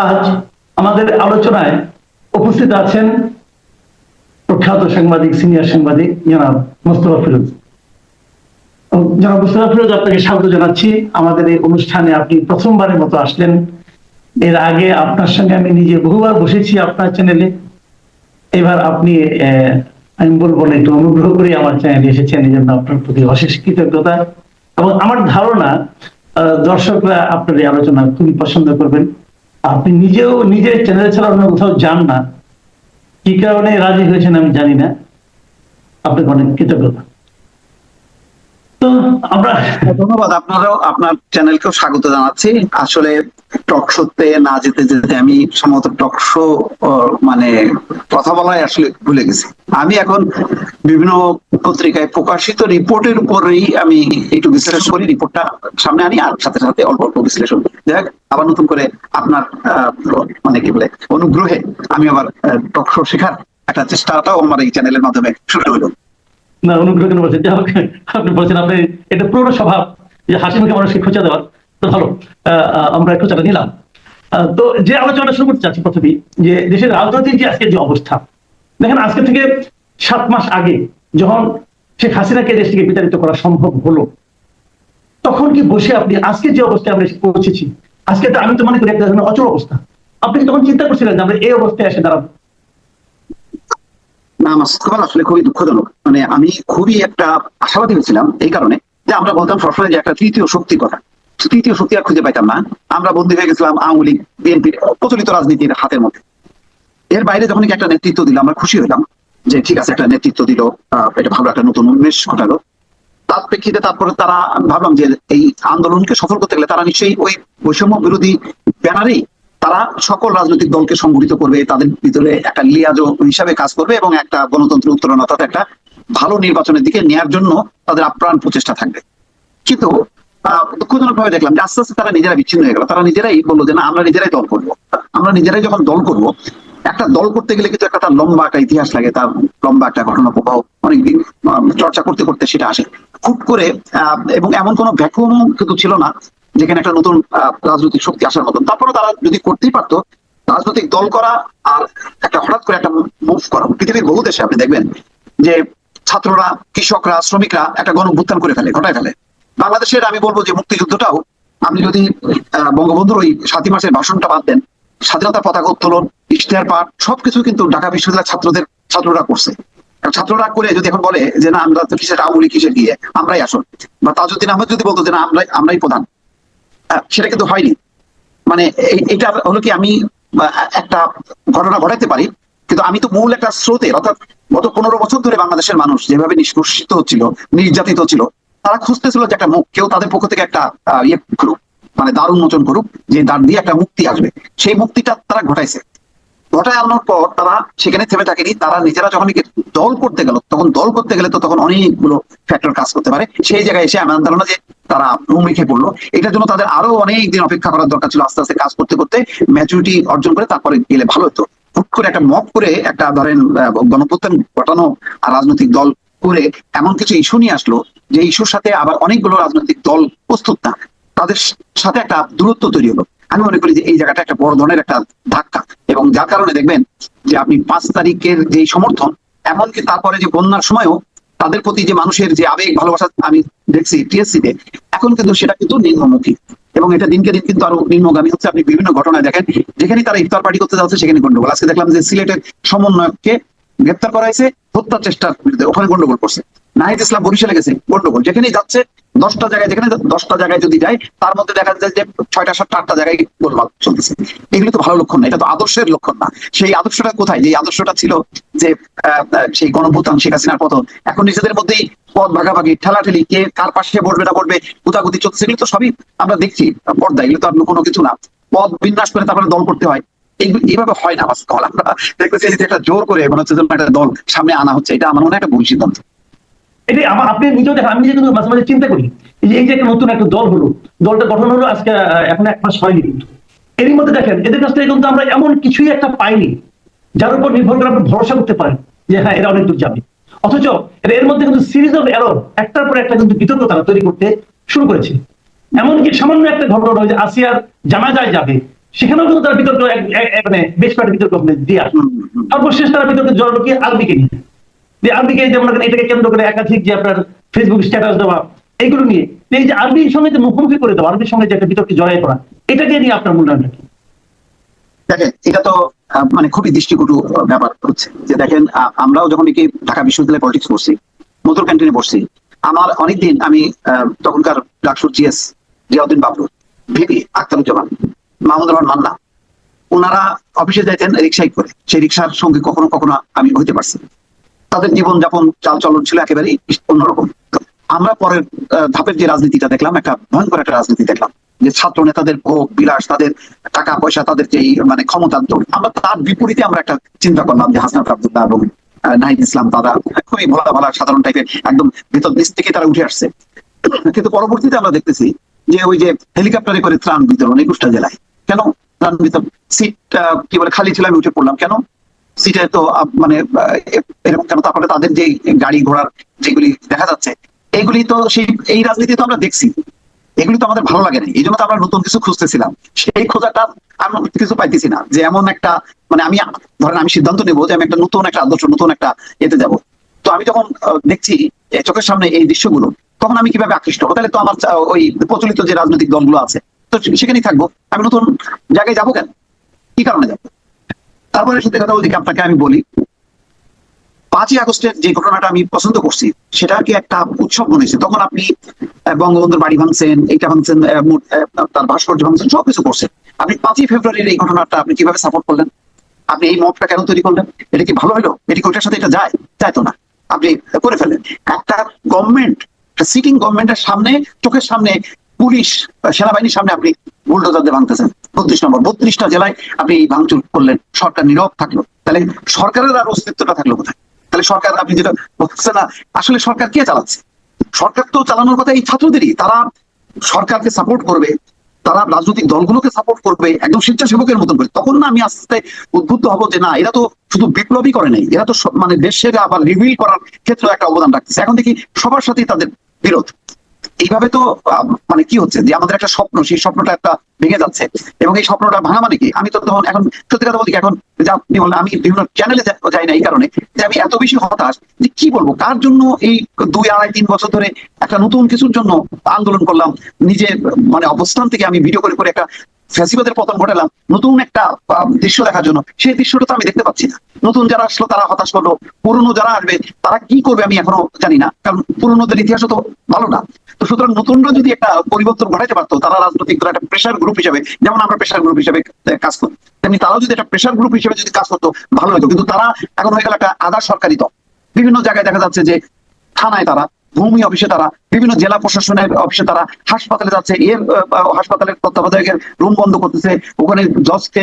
আজ আমাদের আলোচনায় উপস্থিত আছেন প্রখ্যাত সাংবাদিক, সিনিয়র সাংবাদিক জনাব মোস্তফা ফিরোজ। জনাব মোস্তফা ফিরোজ, আপনাকে স্বাগত জানাচ্ছি। আমাদের এই অনুষ্ঠানে আপনি প্রথমবারের মতো আসলেন। এর আগে আপনার সঙ্গে আমি নিজে বহুবার বসেছি আপনার চ্যানেলে। এবার আপনি আমি বলব না, একটু অনুগ্রহ করে আমার চ্যানেলে এসেছেন, এই জন্য আপনার প্রতি অশেষ কৃতজ্ঞতা। এবং আমার ধারণা দর্শকরা আপনার এই আলোচনা খুবই পছন্দ করবেন। আপনি নিজেও নিজের চ্যানেল ছাড়া অন্য কোথাও যান না। কি কারণে রাজি হয়েছেন আমি জানি না। আপনাকে অনেক কৃতজ্ঞতা। ধন্যবাদ, আপনারাও আপনার চ্যানেলকেও স্বাগত জানাচ্ছি। আসলে টক শোতে না যেতে যেতে আমি সম্ভবত টক শো মানে কথা আসলে ভুলে গেছি। আমি এখন বিভিন্ন পত্রিকায় প্রকাশিত রিপোর্টের উপরেই আমি একটু বিশ্লেষণ করি রিপোর্টটা সামনে আনি আর সাথে সাথে অল্প অল্প বিশ্লেষণ দেখ আবার নতুন করে আপনার মানে কি বলে, অনুগ্রহে আমি আবার টক শো শেখার একটা চেষ্টাটাও আমার এই চ্যানেলের মাধ্যমে শুরু হলো না, অনুগ্রহ করে বলছেন, যাই হোক, আপনি বলছেন আপনি, এটা পুরোনো স্বভাব যে হাসি মুখে মানুষকে খোঁচা দেওয়ার। তো ভালো আমরা খোঁচাটা নিলাম। তো যে আলোচনাটা শুরু করতে চাচ্ছি প্রথমেই যে দেশের রাজনৈতিক যে আজকের যে অবস্থা, দেখেন আজকে থেকে সাত মাস আগে যখন শেখ হাসিনাকে দেশ থেকে বিতাড়িত করা সম্ভব হলো, তখন কি বসে আপনি আজকে যে অবস্থায় আমরা পৌঁছেছি, আজকে তো আমি তো মনে করি একটা অচল অবস্থা। আপনি তখন চিন্তা করছিলেন যে আমরা এই অবস্থায় এসে দাঁড়াবো? না মাসুদ কামাল আসলে খুবই দুঃখজনক। মানে আমি খুবই একটা আশাবাদী হয়েছিলাম এই কারণে যে আমরা বলতাম সবসময় যে একটা তৃতীয় শক্তি কথা। তৃতীয় শক্তি আর খুঁজে পাইতাম না। আমরা বন্দী হয়ে গেছিলাম আওয়ামী লীগ বিএনপির প্রচলিত রাজনীতির হাতের মধ্যে। এর বাইরে যখন একটা নেতৃত্ব দিল, আমরা খুশি হলাম যে ঠিক আছে, একটা নেতৃত্ব দিল এটা ভালো একটা নতুন উন্মেষ ঘটালো। তার প্রেক্ষিতে তারপরে তারা ভাবলাম যে এই আন্দোলনকে সফল করতে গেলে তারা নিশ্চয়ই ওই বৈষম্য বিরোধী ব্যানারেই তারা সকল রাজনৈতিক দলকে সংগঠিত করবে, তাদের ভিতরে একটা লিয়াজ হিসাবে কাজ করবে এবং একটা গণতন্ত্র উত্তরণ অর্থাৎ একটা ভালো নির্বাচনের দিকে নেয়ার জন্য তাদের আপ্রাণ প্রচেষ্টা থাকবে। কিন্তু দুঃখজনক ভাবে দেখলাম যে আস্তে আস্তে তারা নিজেরা বিচ্ছিন্ন হয়ে গেল। তারা নিজেরাই বলল যে না, আমরা নিজেরাই দল করব। আমরা নিজেরাই যখন দল করব, একটা দল করতে গেলে কিন্তু একটা তার লম্বা একটা ইতিহাস লাগে, তার লম্বা একটা ঘটনা প্রবাহ অনেকদিন চর্চা করতে করতে সেটা আসে। খুব করে এবং এমন কোনো ভ্যাকুয়াম কিন্তু ছিল না যেখানে একটা নতুন রাজনৈতিক শক্তি আসার মতন। তারপরে তারা যদি করতেই পারতো, রাজনৈতিক দল করা আর একটা হঠাৎ করে একটা মুভ করা, পৃথিবীর বহু দেশে আপনি দেখবেন যে ছাত্ররা, কৃষকরা, শ্রমিকরা একটা গণ করে ফেলে, ঘটায় ফেলে। বাংলাদেশের আমি বলব যে মুক্তিযুদ্ধটাও, আপনি যদি বঙ্গবন্ধুর ওই সাতই মাসের ভাষণটা বাদ দেন, স্বাধীনতা পতাকা উত্তোলন, ইশতেহার পাঠ, সবকিছু কিন্তু ঢাকা বিশ্ববিদ্যালয়ের ছাত্রদের, ছাত্ররা করছে। ছাত্ররা করে যদি এখন বলে যে না, আমরা তো কিসের লীগ কিসের দিয়ে আমরাই আসল। বা তাজউদ্দিন আহমেদ যদি বলতো যে না, আমরাই আমরাই প্রধান সেটা কিন্তু হয়নি। মানে এটা হলো কি আমি একটা ঘটনা ঘটাইতে পারি, কিন্তু আমি তো মূল একটা স্রোতে অর্থাৎ গত পনেরো বছর ধরে বাংলাদেশের মানুষ যেভাবে নিষ্কর্ষিত হচ্ছিল নির্যাতিত ছিল, তারা খুঁজতেছিল যে একটা মুখ, কেউ তাদের পক্ষ থেকে একটা ইয়ে করুক মানে দ্বার উন্মোচন করুক, যে দ্বার দিয়ে একটা মুক্তি আসবে। সেই মুক্তিটা তারা ঘটাইছে। ঘটায় আনার পর তারা সেখানে থেমে থাকেনি, তারা নিজেরা যখন দল করতে গেল, তখন দল করতে গেলে তো তখন অনেকগুলো ফ্যাক্টর কাজ করতে পারে। সেই জায়গায় এসে আমার ধারণা যে তারা মুখে পড়ল। এটার জন্য তাদের আরও অনেক দিন অপেক্ষা করার দরকার ছিল আস্তে আস্তে কাজ করতে করতে। ম্যাচুরিটি অর্জন করে তারপরে গেলে ভালো হতো। হুট করে একটা মপ করে একটা ধরেন গণপ্রত্যান ঘটানো রাজনৈতিক দল করে এমন কিছু ইস্যু নিয়ে আসলো যে ইস্যুর সাথে আবার অনেকগুলো রাজনৈতিক দল প্রস্তুত না। তাদের সাথে একটা দূরত্ব তৈরি হলো। আমি মনে করি যে এই জায়গাটা একটা বড় ধরনের একটা ধাক্কা। এবং যার কারণে দেখবেন যে আপনি পাঁচ তারিখের যে সমর্থন, এমনকি তারপরে যে বন্যার সময়ও তাদের প্রতি যে মানুষের যে আবেগ, ভালোবাসা, আমি দেখছি টিএসসি তে এখন কিন্তু সেটা কিন্তু নিম্নমুখী। এবং এটা দিনকে দিন কিন্তু আরও নিম্নগামী হচ্ছে। আপনি বিভিন্ন ঘটনায় দেখেন, যেখানে তারা ইফতার পার্টি করতে যাচ্ছে, সেখানে গন্ডগোল। আজকে দেখলাম যে সিলেটের সমন্বয়ককে গ্রেপ্তার করা হয়েছে, হত্যার চেষ্টার বিরুদ্ধে ওখানে গন্ডগোল করছে। নাহিদ ইসলাম বরিশালে গেছে, গন্ডগোল। যেখানেই যাচ্ছে, দশটা জায়গায়, যেখানে দশটা জায়গায় যদি যায়, তার মধ্যে দেখা যায় যে ছয়টা, সাতটা, আটটা জায়গায় গোলমাল চলতেছে। এগুলো তো ভালো লক্ষণ না, এটা তো আদর্শের লক্ষণ না। সেই আদর্শটা কোথায়? যে আদর্শটা ছিল যে সেই গণভূতান শেখ হাসিনার পতন। এখন নিজেদের মধ্যেই পদ ভাগাভাগি, ঠেলাঠেলি, কে কার পাশে বসবে, না বসবে, গুতাগুতি চলছে এগুলো তো সবই আমরা দেখছি পর্দা এগুলো তো আর কোনো কিছু না। পদ বিন্যাস করে তারপরে দল করতে হয়। এইভাবে হয় না, বাস্তব আমরা দেখতেছি একটা জোর করে মনে হচ্ছে একটা দল সামনে আনা হচ্ছে। এটা আমার মনে হয় একটা ভুল সিদ্ধান্ত এটাই আমার আপনি নিজেও দেখেন আমি কিন্তু মাঝে মাঝে চিন্তা করি যে এই যে একটা নতুন একটা দল হলো দলটা গঠন হলো আজকে এখন এক মাস হয়নি কিন্তু। এরই মধ্যে দেখেন এদের কাছ থেকে কিন্তু আমরা এমন কিছুই একটা পাইনি যার উপর নির্ভর করে আপনি ভরসা করতে পারেন যে হ্যাঁ এরা অনেক দূর যাবে। অথচ এরা এর মধ্যে কিন্তু সিরিজ অফ এরর একটার পর একটা কিন্তু বিতর্ক তারা তৈরি করতে শুরু করেছে। এমনকি সামান্য একটা ঘটনা যে আসিয়ার জানা যায় যাবে সেখানেও কিন্তু তারা বিতর্ক মানে বেশ কয়েকটা বিতর্ক দিয়ে আসে। হুম, হুম, হুম। তারা বিতর্কে জড়ালো কি আরবিকে নিয়ে। যে যেমন এটাকে কেন্দ্র করে একাধিক যে আপনার ফেসবুক স্ট্যাটাস দেওয়া এইগুলো নিয়ে। এই যে সঙ্গে যে মুখোমুখি করে দেওয়া সঙ্গে যে একটা বিতর্কে জড়াই করা এটাকে নিয়ে আপনার কি? দেখেন, এটা তো মানে খুবই দৃষ্টিকটু ব্যাপার হচ্ছে। যে দেখেন আমরাও যখন কি ঢাকা বিশ্ববিদ্যালয়ে পলিটিক্স করছি মধুর ক্যান্টিনে বসছি আমার অনেকদিন আমি তখনকার ডাকসুর জিএস জিয়াউদ্দিন বাবলু ভিপি আক্তারুজ্জামান মাহমুদ রহমান মান্না ওনারা অফিসে যাইতেন রিক্সায় করে। সেই রিক্সার সঙ্গে কখনো কখনো আমি হইতে পারছি। তাদের জীবন যাপন চাল চলন ছিল একেবারেই অন্যরকম। আমরা পরের ধাপের যে রাজনীতিটা দেখলাম, একটা ভয়ঙ্কর একটা রাজনীতি দেখলাম। যে ছাত্র নেতাদের ভোগ, বিলাস, তাদের টাকা, পয়সা, তাদের যে মানে ক্ষমতার দৌড় আমরা তার বিপরীতে আমরা একটা চিন্তা করলাম যে হাসনাত আব্দুল্লাহ এবং নাহিদ ইসলাম, তারা খুবই ভালো ভালো, সাধারণ টাইপের একদম ভেতর নিচ থেকে তারা উঠে আসছে। কিন্তু পরবর্তীতে আমরা দেখতেছি যে ওই যে হেলিকপ্টারে করে ত্রাণ বিতরণ একুশটা জেলায়। কেন? ত্রাণ বিতরণ, সিট কি বলে, খালি ছিল, আমি উঠে পড়লাম। কেন? সিটে তো মানে এরকম কেন? তারপরে তাদের যে গাড়ি ঘোড়ার যেগুলি দেখা যাচ্ছে এইগুলি তো সেই, এই রাজনীতি তো আমরা দেখছি। এগুলি তো আমাদের ভালো লাগে না এই জন্য তো আমরা নতুন কিছু খুঁজতেছিলাম। সেই খোঁজাটা আমি কিছু পাইতেছি না যে এমন একটা মানে আমি, ধরেন আমি সিদ্ধান্ত নেব যে আমি একটা নতুন একটা আদর্শ, নতুন একটা এতে যাব। তো আমি যখন দেখছি চোখের সামনে এই দৃশ্যগুলো, তখন আমি কীভাবে আকৃষ্ট হব? তাহলে তো আমার ওই প্রচলিত যে রাজনৈতিক দলগুলো আছে, তো সেখানেই থাকব। আমি নতুন জায়গায় যাব কেন? কি কারণে যাব? তারপরে সত্যি কথা বলতে আপনাকে আমি বলি, পাঁচই আগস্টের যে ঘটনাটা আমি পছন্দ করছি, সেটা কি একটা উৎসব মনে হয়েছে? তখন আপনি বঙ্গবন্ধুর বাড়ি ভাঙছেন, এইটা ভাঙছেন তার ভাস্কর্য ভাঙছেন, সবকিছু করছেন। আপনি পাঁচই ফেব্রুয়ারির এই ঘটনাটা আপনি কীভাবে সাপোর্ট করলেন? আপনি এই মবটা কেন তৈরি করলেন? এটা কি ভালো হলো? এটা কি ওইটার সাথে এটা যায়? যায় তো না। আপনি করে ফেলেন। একটা গভর্নমেন্ট সিটিং গভর্নমেন্টের সামনে, চোখের সামনে পুলিশ, সেনাবাহিনীর সামনে আপনি বুলডোজার দিয়ে ভাঙতেছেন। বত্রিশ নম্বর, বত্রিশটা জেলায় আপনি এই ভাঙচুর করলেন, সরকার নীরব থাকল। তাহলে সরকারের আর অস্তিত্বটা থাকল কোথায়? তাহলে সরকার, আপনি যেটা বলছেন না, আসলে সরকার কে চালাচ্ছে? সরকার তো চালানোর কথা এই ছাত্রদেরই। তারা সরকারকে সাপোর্ট করবে, তারা রাজনৈতিক দলগুলোকে সাপোর্ট করবে, একদম স্বেচ্ছাসেবকের মতন করে। তখন না আমি আস্তে উদ্বুদ্ধ হব যে না, এরা তো শুধু বিপ্লবী করে নাই, এরা তো মানে দেশের আবার রিভিল করার ক্ষেত্রে একটা অবদান রাখতেছে। এখন দেখি সবার সাথেই তাদের বিরোধ। এইভাবে তো মানে কি হচ্ছে যে আমাদের একটা স্বপ্ন, সেই স্বপ্নটা একটা ভেঙে যাচ্ছে। এবং এই স্বপ্নটা ভাঙা মানে কি? আমি তো তখন এখন সত্যি কথা বলছি এখন আপনি বললেন, আমি বিভিন্ন চ্যানেলে যাই না এই কারণে, যে আমি এত বেশি হতাশ যে কি বলব? কার জন্য এই দুই আড়াই, তিন বছর ধরে একটা নতুন কিছুর জন্য আন্দোলন করলাম নিজের মানে অবস্থান থেকে আমি ভিডিও করে করে একটা ফ্যাসিবাদের পতন ঘটালাম, নতুন একটা দৃশ্য দেখার জন্য, সেই দৃশ্যটা তো আমি দেখতে পাচ্ছি না। নতুন যারা আসলো তারা হতাশ করল পুরনো যারা আসবে, তারা কি করবে আমি এখনও জানি না, কারণ পুরনোদের ইতিহাসও তো ভালো না। সুতরাং নতুনরা যদি একটা পরিবর্তন ঘটাইতে পারতো, তারা রাজনৈতিক দল একটা প্রেশার গ্রুপ হিসেবে, যেমন আমরা প্রেশার গ্রুপ হিসেবে কাজ করি, তেমনি তারাও যদি একটা প্রেশার গ্রুপ হিসেবে যদি কাজ করতো, ভালো হতো কিন্তু তারা এখন হয়ে গেল একটা আধা সরকারি দল। বিভিন্ন জায়গায় দেখা যাচ্ছে যে থানায় তারা, ভূমি অফিসে তারা, বিভিন্ন জেলা প্রশাসনের অফিসে তারা হাসপাতালে যাচ্ছে, এর হাসপাতালের তত্ত্বাবধায়কের রুম বন্ধ করতেছে, ওখানে জজকে